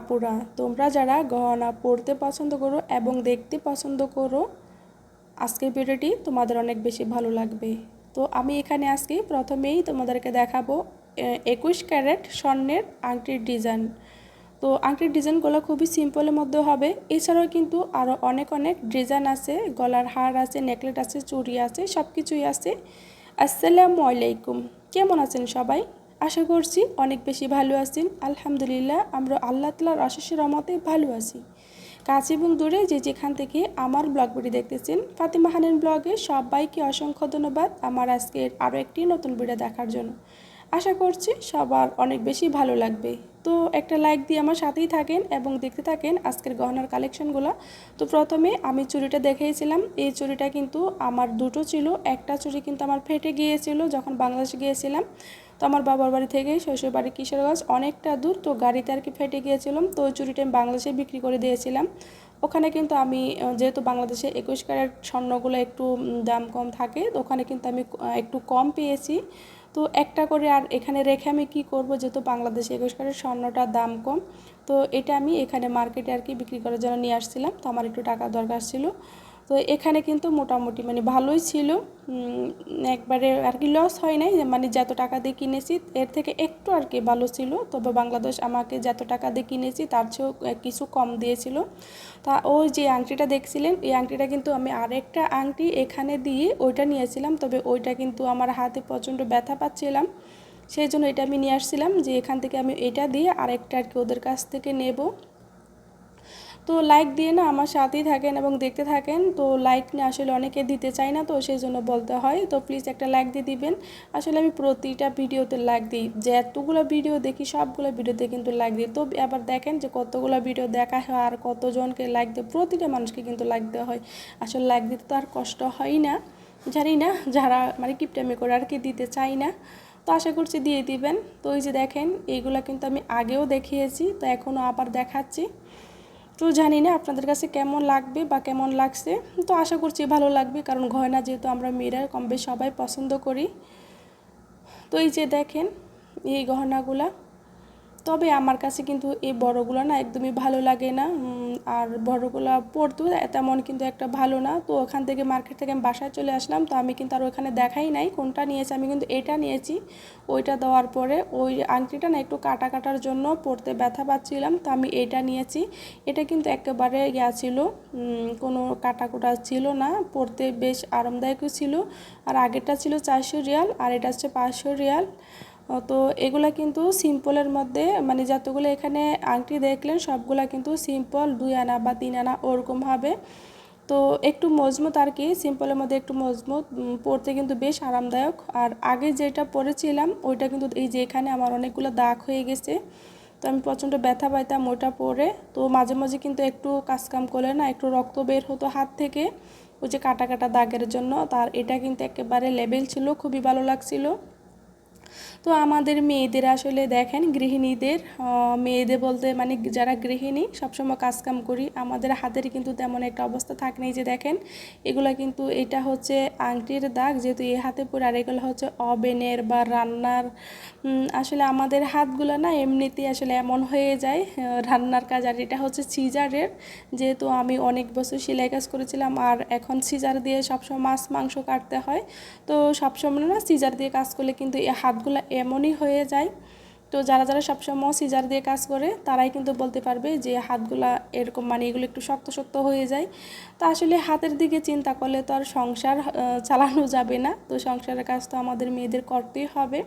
আপুরা, তোমরা যারা গহনা পরতে পছন্দ করো এবং দেখতে পছন্দ করো, আজকের ভিডিওটি তোমাদের অনেক বেশি ভালো লাগবে। তো আমি এখানে আজকে প্রথমেই তোমাদেরকে দেখাবো একুশ ক্যারেট স্বর্ণের আংটির ডিজাইন। তো আংটির ডিজাইনগুলো খুবই সিম্পলের মধ্যে হবে। এছাড়াও কিন্তু আরও অনেক অনেক ডিজাইন আছে, গলার হার আছে, নেকলেট আছে, চুড়ি আছে সব কিছুই আছে। আসসালামু আলাইকুম। কেমন আছেন সবাই? আশা করছি অনেক বেশি ভালো আছেন। আলহামদুলিল্লাহ, আমরা আল্লাহ তালার অশেষ রমতে ভালো আছি। কাছে এবং দূরে যে যেখান থেকে আমার ব্লগটি দেখতেছেন, ফাতিমা হানের ব্লগে সবাইকে অসংখ্য ধন্যবাদ আমার আজকের আরও একটি নতুন ভিডিও দেখার জন্য। আশা করছি সবার অনেক বেশি ভালো লাগবে। তো একটা লাইক দিয়ে আমার সাথেই থাকেন এবং দেখতে থাকেন আজকের গহনার কালেকশনগুলো তো প্রথমে আমি চুরিটা দেখিয়েছিলাম। এই চুরিটা কিন্তু আমার দুটো ছিল। একটা চুরি কিন্তু আমার ফেটে গিয়েছিল যখন বাংলাদেশে গিয়েছিলাম। তো আমার বাবার বাড়ি থেকে শ্বশুর বাড়ি কিশোরগঞ্জ অনেকটা দূর। তো গাড়িতে আর কি ফেটে গিয়েছিলাম। তো ওই চুড়িটা আমি বাংলাদেশে বিক্রি করে দিয়েছিলাম। ওখানে কিন্তু আমি যেহেতু বাংলাদেশে একুশ ক্যারেট স্বর্ণগুলো একটু দাম কম থাকে, তো ওখানে কিন্তু আমি একটু কম পেয়েছি। তো একটা করে আর এখানে রেখে আমি কী করব, যেহেতু বাংলাদেশে একুশ কারের স্বর্ণটার দাম কম, তো এটা আমি এখানে মার্কেটে আর কি বিক্রি করার জন্য নিয়ে আসছিলাম। তো আমার একটু টাকা দরকার ছিল। তো এখানে কিন্তু মোটামুটি মানে ভালোই ছিল। একবারে আর কি লস হয় নাই মানে যত টাকা দিয়ে কিনেছি এর থেকে একটু আর কি ভালো ছিল। তবে বাংলাদেশ আমাকে যত টাকা দিয়ে কিনেছি তার চেয়েও কিছু কম দিয়েছিল। তা ওই যে আংটিটা দেখছিলেন, এই আংটিটা কিন্তু আমি আরেকটা আংটি এখানে দিয়ে ওইটা নিয়েছিলাম, তবে ওইটা কিন্তু আমার হাতে প্রচণ্ড ব্যথা পাচ্ছিলাম। সেই জন্য এটা আমি নিয়ে আসছিলাম যে এখান থেকে আমি এটা দিয়ে আরেকটা আর কি ওদের কাছ থেকে নেব। তো লাইক দিয়ে না আমার সাথেই থাকেন এবং দেখতে থাকেন। তো লাইক না আসলে অনেকে দিতে চায় না তো সেই জন্য বলতে হয়। তো প্লিজ একটা লাইক দিয়ে দিবেন। আসলে আমি প্রতিটা ভিডিওতে লাইক দিই। যে এতগুলো ভিডিও দেখি, সবগুলো ভিডিওতে কিন্তু লাইক দিই। তো আবার দেখেন যে কতগুলো ভিডিও দেখা হয় আর কতজনকে লাইক দেয়। প্রতিটা মানুষকে কিন্তু লাইক দেওয়া হয়। আসলে লাইক দিতে তো আর কষ্ট হয় না। জানি না যারা মানে কিপটামি করে আর কি দিতে চাই না। তো আশা করছি দিয়ে দিবেন। তো ওই যে দেখেন, এইগুলো কিন্তু আমি আগেও দেখিয়েছি। তো এখনও আবার দেখাচ্ছি। তো জানি না আপনাদের কাছে কেমন লাগবে বা কেমন লাগছে। তো আশা করছি ভালো লাগবে, কারণ গয়না যেহেতু আমরা মেয়েরা কম সবাই পছন্দ করি। তো এই যে দেখেন, এই গহনাগুলা। তবে আমার কাছে কিন্তু এই বড়গুলো না একদমই ভালো লাগে না আর বড়গুলো পড়তো তেমন কিন্তু একটা ভালো না। তো ওখান থেকে মার্কেট থেকে আমি বাসায় চলে আসলাম, তো আমি কিন্তু আর ওখানে দেখাই নাই কোনটা নিয়েছি, আমি কিন্তু এটা নিয়েছি। ওইটা দেওয়ার পরে ওই আংটিটা না একটু কাটা কাটার জন্য পড়তে ব্যথা পাচ্ছিলাম, তো আমি এটা নিয়েছি। এটা কিন্তু একেবারে ইয়া ছিল কোনো কাটা কোটা ছিল না, পড়তে বেশ আরামদায়কও ছিল। আর আগেরটা ছিল চারশো রিয়াল, আর এটা হচ্ছে পাঁচশো রিয়াল। তো এগুলা কিন্তু সিম্পলের মধ্যে মানে যতগুলো এখানে আংটি দেখলেন, সবগুলা কিন্তু সিম্পল দুই আনা বা তিন আনা ওরকমভাবে তো একটু মজবুত আর কি সিম্পলের মধ্যে একটু মজবুত পরতে কিন্তু বেশ আরামদায়ক। আর আগে যেটা পরেছিলাম, ওইটা কিন্তু এই যে এখানে আমার অনেকগুলো দাগ হয়ে গেছে। তো আমি প্রচণ্ড ব্যথা পাইতাম ওইটা পরে। তো মাঝে মাঝে কিন্তু একটু কাজকাম করলে না, একটু রক্ত বের হতো হাত থেকে, ওই যে কাটা কাটা দাগের জন্য। তার এটা কিন্তু একেবারে লেভেল ছিল, খুবই ভালো লাগছিল। তো আমাদের মেয়েদের আসলে দেখেন গৃহিণীদের মেয়েদের বলতে মানে যারা গৃহিণী সবসময় কাজকাম করি, আমাদের হাতের কিন্তু তেমন একটা অবস্থা থাকে নেই যে দেখেন, এগুলো কিন্তু এটা হচ্ছে আংটির দাগ, যেহেতু এই হাতে পরে আর এগুলো হচ্ছে অবেনের বা রান্নার আসলে আমাদের হাতগুলো না এমনিতেই আসলে এমন হয়ে যায় রান্নার কাজ। আর এটা হচ্ছে সিজারের, যেহেতু আমি অনেক বছর সেলাই কাজ করেছিলাম, আর এখন সিজার দিয়ে সবসময় মাছ, মাংস কাটতে হয়। তো সবসময় না সিজার দিয়ে কাজ করলে কিন্তু এই হাতগুলো এমনই হয়ে যায়। তো যারা যারা সবসময় সিজার দিয়ে কাজ করে, তারাই কিন্তু বলতে পারবে যে হাতগুলা এরকম মানে এগুলো একটু শক্ত শক্ত হয়ে যায়। তো আসলে হাতের দিকে চিন্তা করলে তো আর সংসার চালানো যাবে না। তো সংসারের কাজ তো আমাদের মেয়েদের করতেই হবে।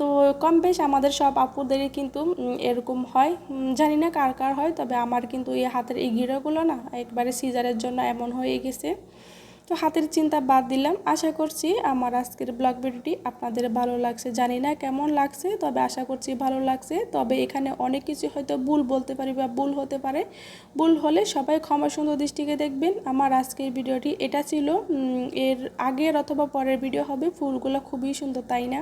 তো কম বেশ আমাদের সব আপুদেরই কিন্তু এরকম হয়। জানি না কার কার হয়, তবে আমার কিন্তু এই হাতের এই গিরোগুলো না, একবারে সিজারের জন্য এমন হয়ে গেছে। তো হাতের চিন্তা বাদ দিলাম। আশা করছি আমার আজকের ব্লগ ভিডিওটি আপনাদের ভালো লাগছে। জানি না কেমন লাগছে, তবে আশা করছি ভালো লাগছে। তবে এখানে অনেক কিছু হয়তো ভুল বলতে পারি বা ভুল হতে পারে। ভুল হলে সবাই ক্ষমা সুন্দর দৃষ্টিকে দেখবেন। আমার আজকের ভিডিওটি এটা ছিল। এর আগের অথবা পরের ভিডিও হবে। ফুলগুলো খুবই সুন্দর, তাই না?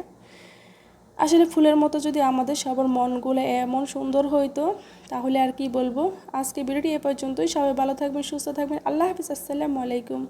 আসলে ফুলের মতো যদি আমাদের সবার মনগুলো এমন সুন্দর হইতো, তাহলে আর কি বলব? আজকে ভিডিওটি এ পর্যন্তই। সবাই ভালো থাকবেন, সুস্থ থাকবেন। আল্লাহ হাফিজ। আসসালামু আলাইকুম।